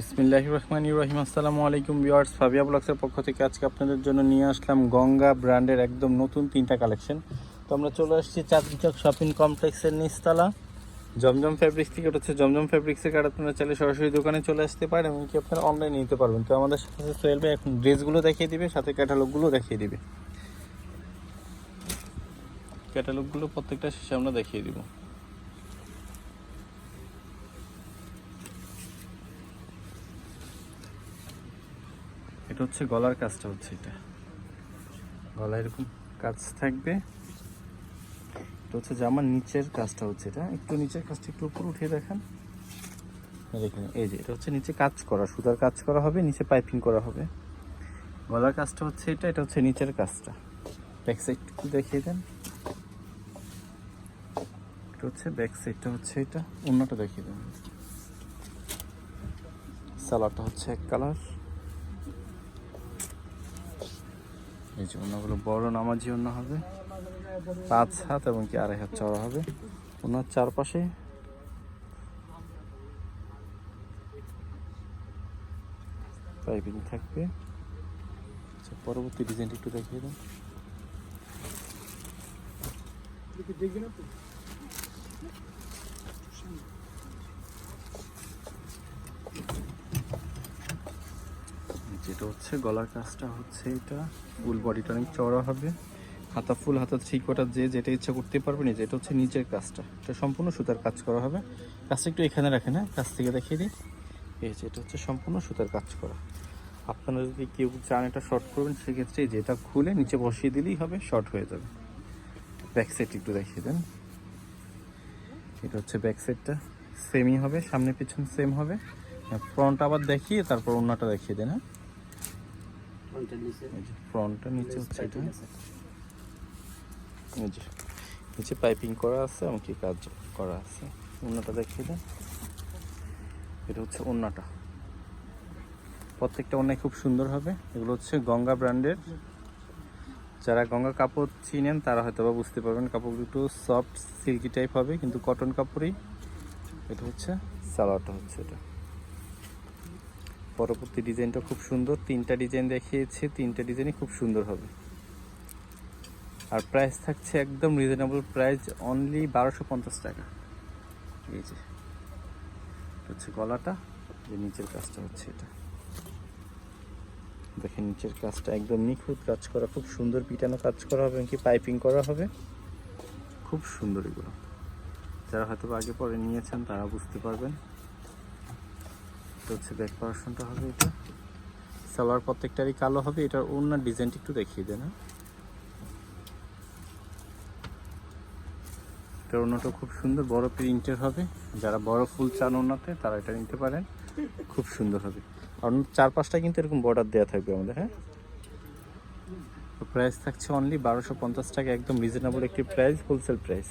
বিসমিল্লাহ রহমান রহিম। আসসালামু আলাইকুম ভিউয়ার্স, ফাবিয়া ব্লগসের পক্ষ থেকে আজকে আপনাদের জন্য নিয়ে আসলাম গঙ্গা ব্র্যান্ডের একদম নতুন তিনটা কালেকশন। তো আমরা চলে আসছি চাঁদচক শপিং কমপ্লেক্সের নিচতলা। জমজম ফ্যাব্রিক্স থেকে হচ্ছে জমজম ফ্যাব্রিক্সের কার্ড, আপনারা চাইলে সরাসরি দোকানে চলে আসতে পারেন এমনকি আপনারা অনলাইনে নিতে পারবেন। তো আমাদের সাথে সোহেল এখন ড্রেসগুলো দেখিয়ে দিবে, সাথে ক্যাটালগুলো দেখিয়ে দিবে। ক্যাটালগুলো প্রত্যেকটা শেষে আমরা দেখিয়ে দিব। এটা হচ্ছে গলার কাজটা হচ্ছে এটা। গলা এরকম কাজ থাকবে। এটা হচ্ছে জামার নিচের কাজটা হচ্ছে এটা। একটু নিচের কাজটা একটু উপর উঠিয়ে দেখান। দেখেন, এই যে এটা হচ্ছে নিচে কাজ করা, সুতার কাজ করা হবে, নিচে পাইপিং করা হবে। গলার কাজটা হচ্ছে এটা এটা হচ্ছে নিচের কাজটা। ব্যাক সাইড একটু দেখিয়ে দেন। এটা হচ্ছে ব্যাক সাইডটা হচ্ছে এটা, অন্যটা দেখিয়ে দেন। সালাডটা হচ্ছে এক কালার। এই যে অন্যগুলো বড় নামাজি অন্য হবে। পাঁচ হাত এবং কি আড়াই হাত চড়া হবে। ওনার চারপাশে পাইপিং থাকবে। আচ্ছা, পরবর্তী ডিজাইনটা একটু দেখিয়ে দেন। যেটা হচ্ছে, গলার কাজটা হচ্ছে এটা। ফুল বডিটা অনেক চড়া হবে। হাতা ফুল হাতা থ্রি কোয়ার্টার যে যেটা ইচ্ছা করতে পারবেন এই যে এটা হচ্ছে নিচের কাজটা। এটা সম্পূর্ণ সুতার কাজ করা হবে। কাজটা একটু এখানে রাখেন হ্যাঁ? কাছ থেকে দেখিয়ে দিই। এই যে, এটা হচ্ছে সম্পূর্ণ সুতার কাজ করা। আপনারা যদি কেউ চান এটা শর্ট করবেন, সেক্ষেত্রে এই যে এটা খুলে নিচে বসিয়ে দিলেই হবে শর্ট হয়ে যাবে। ব্যাক সাইড একটু দেখিয়ে দেন। এটা হচ্ছে ব্যাক সাইডটা সেমই হবে সামনে পিছন সেম হবে ফ্রন্ট আবার দেখিয়ে তারপর অন্যটা দেখিয়ে দেন হ্যাঁ? এই যে ফ্রন্টটা নিচে হচ্ছে এটা। নিচে পাইপিং করা আছে এমনকি কাজ করা আছে। অন্যটা দেখিয়ে দেন। এটা হচ্ছে অন্যটা প্রত্যেকটা অনেক খুব সুন্দর হবে। এগুলো হচ্ছে গঙ্গা ব্র্যান্ডের। যারা গঙ্গা কাপড় চিনেন তারা হয়তো বা বুঝতে পারবেন কাপড়গুলো একটু সফট সিল্কি টাইপ হবে কিন্তু কটন কাপড়ই। এটা হচ্ছে সালোয়ারটা হচ্ছে এটা। পরবর্তী ডিজাইনটা খুব সুন্দর। তিনটা ডিজাইন দেখিয়েছি, তিনটা ডিজাইনই খুব সুন্দর হবে। আর প্রাইস থাকছে একদম রিজনেবল প্রাইস অনলি বারোশো পঞ্চাশ টাকা। এই যে, হচ্ছে গলাটা যে নিচের কাজটা হচ্ছে এটা। দেখেন নিচের কাজটা একদম নিখুঁত কাজ করা, খুব সুন্দর পিটানো কাজ করা হবে কি পাইপিং করা হবে। খুব সুন্দর এগুলো। যারা হয়তো আগে পরে নিয়েছেন, তারা বুঝতে পারবেন। এটা হচ্ছে ব্যাক পার্সনটা হবে এটা। সালোয়ার প্রত্যেকটারই কালো হবে, এটার অন্য ডিজাইনটা একটু দেখিয়ে দেন হ্যাঁ? এটার অন্যটা খুব সুন্দর, বড় প্রিন্টের হবে। যারা বড় ফুল চান ওনাতে তারা এটা নিতে পারেন। খুব সুন্দর হবে। আর চার পাঁচটা কিন্তু এরকম বর্ডার দেওয়া থাকবে আমাদের হ্যাঁ। প্রাইস থাকছে অনলি বারোশো পঞ্চাশ টাকা, একদম রিজনেবল একটি প্রাইস হোলসেল প্রাইস